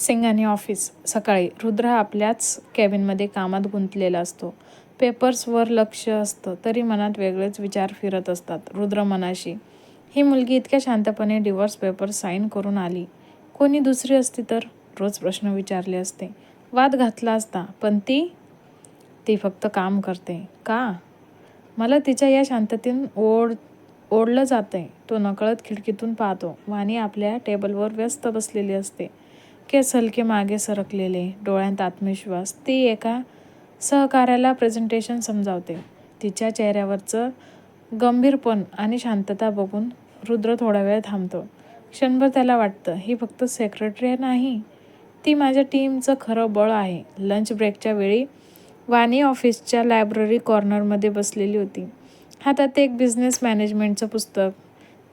सिंगाने office सकाळी रुद्र आपल्याच कॅबिनमध्ये कामात गुंतलेला असतो. पेपर्सवर लक्ष असतं तरी मनात वेगळेच विचार फिरत असतात रुद्र मनाशी. ही मुलगी इतक्या शांतपणे डिवोर्स पेपर साईन करून आली. कोणी दुसरी असती तर? रोज प्रश्न विचारले असते. वाद घातला असता पण ती ती फक्त काम करते. का? मला तिच्या या शांततेतून ओढ ओढलं जातं आहे तो नकळत खिडकीतून पाहतो. वाणी आपल्या टेबलवर व्यस्त बसलेली असते. केस हलके मागे सरकलेले डोळ्यांत आत्मविश्वास ती एका सहकार्याला प्रेझेंटेशन समजावते. तिच्या चेहऱ्यावरचं गंभीरपण आणि शांतता बघून रुद्र थोडा वेळ थांबतो. क्षणभर त्याला वाटतं ही फक्त सेक्रेटरी नाही ती माझ्या टीमचं खरं बळ आहे. लंच ब्रेकच्या वेळी वाणी ऑफिसच्या लायब्ररी कॉर्नरमध्ये बसलेली होती. हातात एक बिझनेस मॅनेजमेंटचं पुस्तक.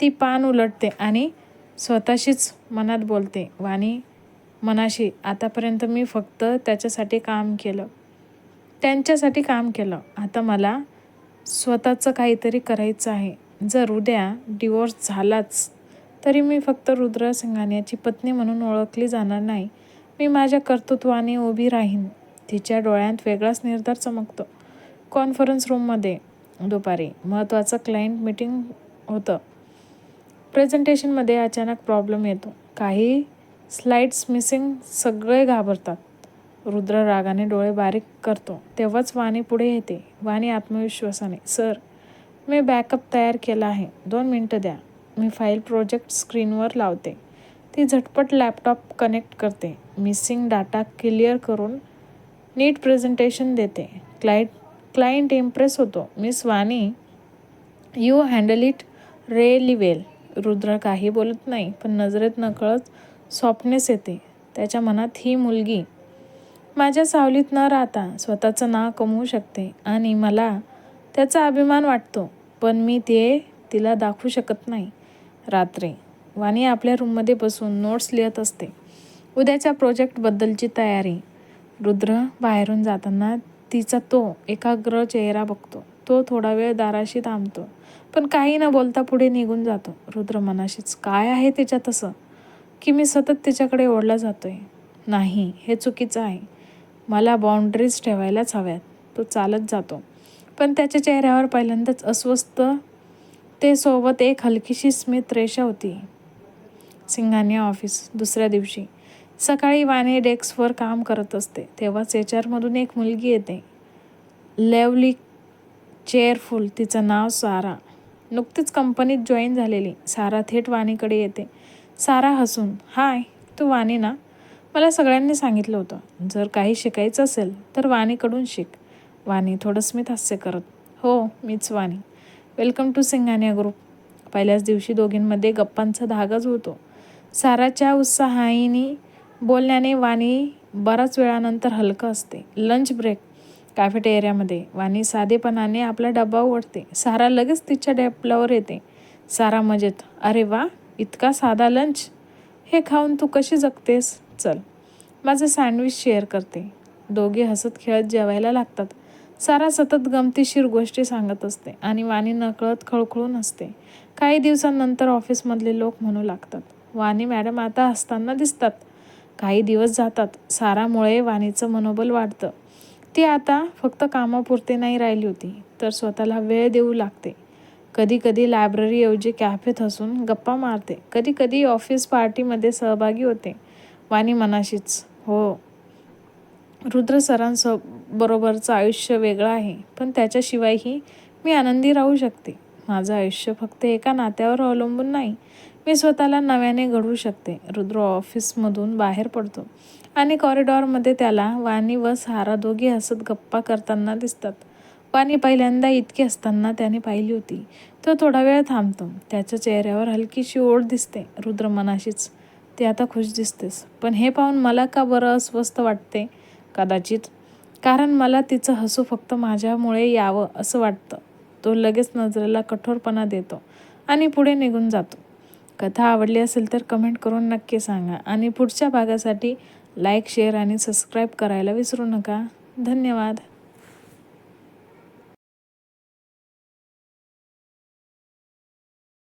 ती पान उलटते आणि स्वतःशीच मनात बोलते. वाणी मनाशी आतापर्यंत मी फक्त त्याच्यासाठी काम केलं. त्यांच्यासाठी काम केलं. आता मला स्वतःचं काहीतरी करायचं आहे. जर उद्या डिवोर्स झालाच तरी मी फक्त रुद्र सिंघानियाची पत्नी म्हणून ओळखली जाणार नाही. मी माझ्या कर्तृत्वाने उभी राहीन. तिच्या डोळ्यात वेगळाच निर्धार चमकतो. कॉन्फरन्स रूममध्ये दुपारी महत्त्वाचं क्लायंट मीटिंग होतं. प्रेझेंटेशनमध्ये अचानक प्रॉब्लेम येतो. काही स्लाइड्स मिसिंग सगळे घाबरतात. रुद्र रागाने डोळे बारीक करतो. तेव्हाच वाणी पुढे येते. वाणी आत्मविश्वासाने सर मी बॅकअप तयार केला आहे. दोन मिनटं द्या. मी फाईल प्रोजेक्ट स्क्रीनवर लावते. ती झटपट लॅपटॉप कनेक्ट करते. मिसिंग डाटा क्लिअर करून नीट प्रेझेंटेशन देते. क्लाइंट क्लायंट इम्प्रेस होतो. Miss Vani you handle it really well Rudra काही बोलत नाही पण नजरेत नकळत सॉफ्टनेस येते. त्याच्या मनात ही मुलगी माझ्या सावलीत न राहता स्वतःचं नाव कमवू शकते आणि मला त्याचा अभिमान वाटतो. पण मी ते तिला दाखवू शकत नाही. रात्री वाणी आपल्या रूममध्ये बसून नोट्स लिहित असते. उद्याच्या प्रोजेक्टबद्दलची तयारी. रुद्र बाहेरून जाताना तिचा तो एकाग्र चेहरा बघतो. तो थोडा वेळ दाराशी थांबतो. पण काही न बोलता पुढे निघून जातो. रुद्र मनाशीच काय आहे त्याच्या तसं की मी सतत तिच्याकडे ओढला जातो आहे नाही हे चुकीचं आहे. मला बाउंड्रीज ठेवायलाच हव्यात. तो चालत जातो. पण त्याच्या चेहऱ्यावर पहिल्यांदाच अस्वस्थ ते सोबत एक हलकीशी स्मित रेषा होती. सिंघानिया ऑफिस दुसऱ्या दिवशी. सकाळी वाणी डेस्कवर काम करत असते. तेव्हाच एच आरमधून एक मुलगी येते. लेवली चेअरफुल तिचं नाव सारा. नुकतीच कंपनीत जॉईन झालेली. सारा थेट वाणीकडे येते. सारा हसून हाय तू वाणी ना? मला सगळ्यांनी सांगितलं होतं. जर काही शिकायचं असेल तर वाणीकडून शिक. वाणी थोडं स्मित हास्य करत. हो मीच Vani. Welcome to Singhania group. पहिल्याच दिवशी दोघींमध्ये गप्पांचा धागाच होतो साराच्या उत्साहानी बोलण्याने वाणी बराच वेळानंतर हलकं असते. लंच ब्रेक कॅफेटेरियामध्ये वाणी साधेपणाने आपला डबा उघडते सारा लगेच तिच्या डॅपलावर येते. सारा मजेत. अरे वा! इतका साधा लंच हे खाऊन तू कशी जगतेस? चल. माझं सँडविच शेअर करते. दोघे हसत खेळत जेवायला लागतात. सारा सतत गमतीशीर गोष्टी सांगत असते आणि वाणी नकळत खळखळून असते काही दिवसांनंतर ऑफिसमधले लोक म्हणू लागतात. वाणी मॅडम आता हसताना दिसतात. काही दिवस जातात. सारामुळे वाणीचं मनोबल वाढतं. ती आता फक्त कामापुरते नाही राहिली होती तर स्वतःला वेळ देऊ लागते. कधी कधी लायब्ररीऐवजी कॅफेत हसून गप्पा मारते. कधी कधी ऑफिस पार्टीमध्ये सहभागी होते. वाणी मनाशीच. हो. रुद्र सरांसो बरोबरचं आयुष्य वेगळं आहे. पण त्याच्याशिवायही मी आनंदी राहू शकते. माझं आयुष्य फक्त एका नात्यावर अवलंबून नाही. मी स्वतःला नव्याने घडवू शकते. रुद्र ऑफिसमधून बाहेर पडतो. आणि कॉरिडॉरमध्ये त्याला वाणी व सारा दोघी हसत गप्पा करताना दिसतात. पाणी पहिल्यांदा इतकी असताना त्याने पाहिली होती. तो थोडा वेळ थांबतो. त्याच्या चेहऱ्यावर हलकीशी ओढ दिसते. रुद्र मनाशीच ते आता खुश दिसतेस. पण हे पाहून मला का बरं अस्वस्थ वाटते? कदाचित. कारण मला तिचं हसू फक्त माझ्यामुळे यावं असं वाटतं. तो लगेच नजरेला कठोरपणा देतो आणि पुढे निघून जातो. कथा आवडली असेल तर कमेंट करून नक्की सांगा. आणि पुढच्या भागासाठी लाईक शेअर आणि सबस्क्राईब करायला विसरू नका. धन्यवाद.